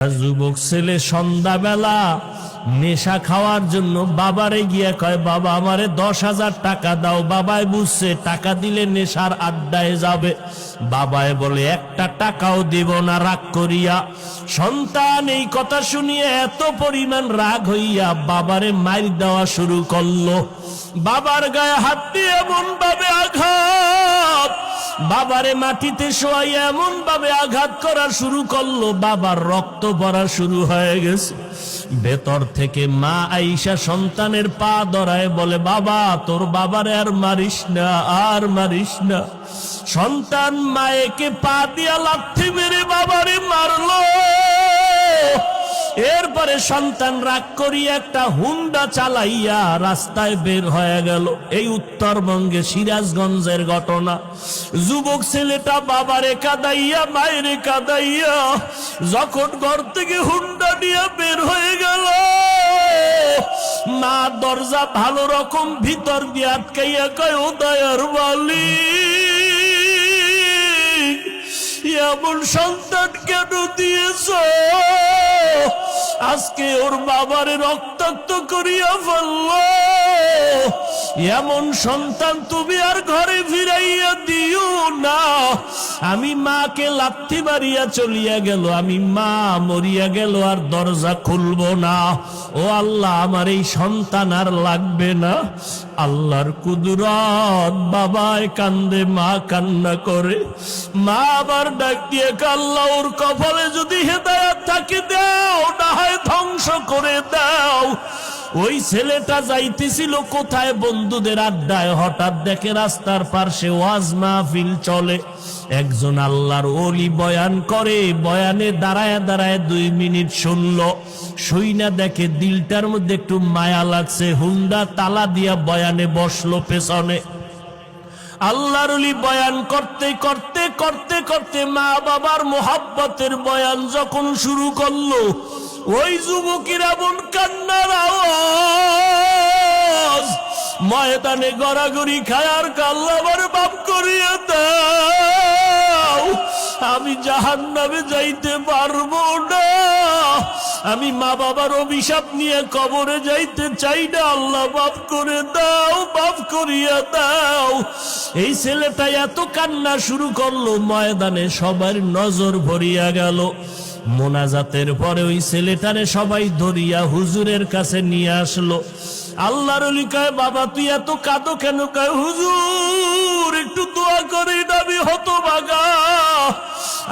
যুবক ছেলে সন্ধ্যাবেলা নেশা খাওয়ার জন্য বাবারে গিয়ে কয়, বাবা, আমারে দশ হাজার টাকা দাও। বাবায় বুঝছে, টাকা দিলে নেশার আড্ডায় যাবে। বাবায় বলে, একটা টাকাও দেব না, রাগ করিয়া। সন্তান এই কথা শুনিয়ে এত পরিমাণ রাগ হইয়া বাবারে মার দেওয়া শুরু করল। বাবার গায়ে হাত দিয়ে এমন ভাবে আঘাত বাবারে মাটিতে শোয়াই এমন ভাবে আঘাত করা শুরু করল, বাবার রক্ত পড়া শুরু হয়ে গেছে। ভেতর থেকে মা আইসা সন্তানের পা ধরায় বলে, বাবা, তোর বাবারে আর মারিস না, আর মারিস না। সন্তান মায়েকে পা দিয়া লাথি মেরে বাবারে মারলো। এরপরে সন্তান রাগ করিয়া একটা হুন্ডা চালাইয়া রাস্তায় বের হয়ে গেল। এই উত্তরবঙ্গে সিরাজগঞ্জের ঘটনা। যুবক ছেলেটা বাবারে কাদাইয়া, মায়েরে কাদাইয়া যখন ঘর থেকে হুন্ডা নিয়ে বের হয়ে গেল, মা দরজা ভালো রকম ভিতর দিয়ে আটকাইয়া কয়, ও দয়ার মালিক, এমন সন্তান কেন দিয়েছ? আজকে ওর বাবারে রক্তাক্ত করিয়া ফেলল। এমন সন্তান তুমি আর ঘরে ফিরাইয়া দিও না। আমি মাকে লাথি মারিয়া চলিয়া গেল, আমি মা মরিয়া গেল, আর দরজা খুলব না। ও আল্লাহ, আমার এই সন্তান আর লাগবে না। আল্লাহর কুদরত বাবায় কান্দে, মা কান্না করে। মা আবার ডাক দিয়ে কাল্লা ওর কপালে যদি হেদায়াত থাকে, দাও, না হয় ধ্বংস করে দাও। ওই ছেলেটা যাইতেছিল কোথায়? বন্ধুদের আড্ডায়। হঠাৎ দেখে রাস্তার পার্শ্বে ওয়াজ মাহফিল চলে। একজন আল্লাহর ওলি বয়ান করে। বয়ানে দাঁড়ায় দাঁড়ায় দুই মিনিট শুনলো। শুই না দেখে দিলটার মধ্যে একটু মায়া লাগছে। হুন্ডা তালা দিয়া বয়ানে বসল পেছনে। আল্লাহর বয়ান করতে করতে করতে করতে মা বাবার মোহাব্বতের বয়ান যখন শুরু করল, ওই যুবকের এমন কান্নার ময়দানে গড়াগড়ি খায়ার কাল্লাবার বাপ করিয়ে দাও। আমি জাহান নামে যাইতে পারব না। আমি মা বাবার অভিশাপ নিয়ে কবরে যাইতে চাই না। আল্লাহ বাপ করে দাও বাপ করিয়া দাও। এই ছেলেটা এত কান্না শুরু করল, ময়দানে সবার নজর ভরিয়া গেল। মোনাজাতের পরে ওই ছেলেটারে সবাই ধরিয়া হুজুরের কাছে নিয়ে আসলো। আল্লাহর কয়, বাবা, তুই এত কাঁদো কেন? কয়, হুজুর, একটু দোয়া করে আমি হত বাগা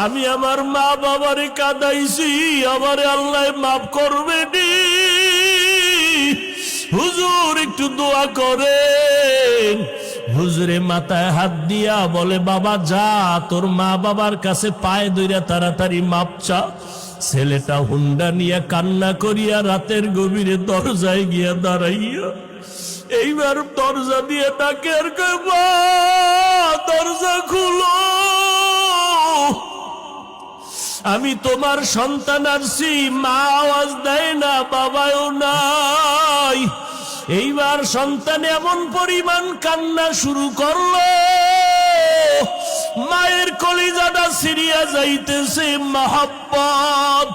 আমি আমার মা বাবারে কাদাইছি, আমারে আল্লাহ মাফ করবে হুজুর, একটু দোয়া করেন। হুজুরে মাথায় হাত দিয়া বলে, বাবা, যা, তোর মা বাবার কাছে পায়ে দইরা তাড়াতাড়ি মাপ চা। ছেলেটা হুন্ডা নিয়ে কান্না করিয়া রাতের গভীরে দরজায় গিয়া দাঁড়াইয়া, এইবার দরজা দিয়ে ডাকে আর দরজা খুলো। আমি তোমার সন্তান আসছি মা আওয়াজ দেয় না বাবাও নাই। এইবার সন্তান এমন পরিমাণ কান্না শুরু করল। মায়ের কলিজাটা সিরিয়া যাইতেছে মহাব্বত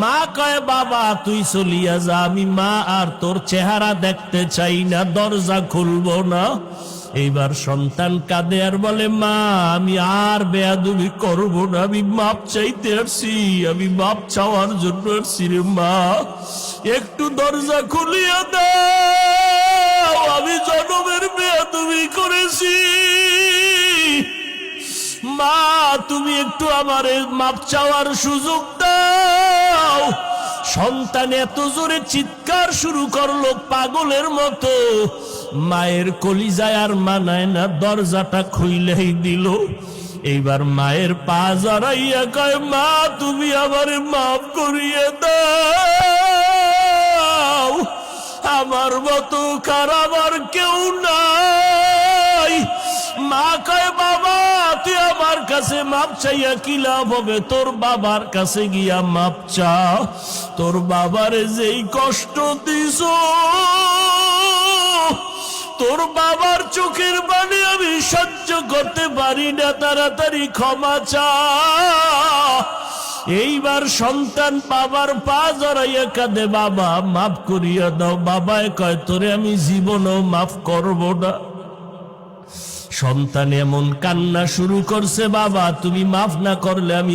মা কয়, বাবা, তুই চলিয়া যা। আমি মা আর তোর চেহারা দেখতে চাই না, দরজা খুলবো না। এইবার সন্তান কাঁদে আর বলে, মা, আমি আর বেয়াদুবি করব না, আমি মাপ চাইতে আসছি আমি মাপ চাওয়ার জন্য আসছি রে মা। একটু দরজা খুলিয়া দাও, আমি জনমের বেয়াদুবি করেছি। মা, তুমি একটু আমার মাপ চাওয়ার সুযোগ দাও। সন্তান এত জোরে চিৎকার শুরু করল পাগলের মতো। মায়ের কলিজায় আর মানায় না, দরজাটা খুইলেই দিল। এইবার মায়ের পা জড়াইয়া কয়, মা, তুমি আমারে মাফ করিয়ে দাও। আমার মতো খারাপ আর কেউ নাই। মা কয়, বাবা, তুই আমার কাছে মাপ চাইয়া কি লাভ হবে? তোর বাবার কাছে গিয়া মাপ চা তোর বাবারে যেই কষ্ট দিস তোর বাবার চোখের বাণী আমি সহ্য করতে পারি না, তাড়াতাড়ি ক্ষমা চা। এইবার সন্তান বাবার পা জড়াইয়া কাঁদে, বাবা, মাফ করিয়া দাও। বাবায় কয়, তোরে আমি জীবনও মাফ করব না। সন্তান এমন কান্না শুরু করছে, বাবা, তুমি মাফ না করলে আমি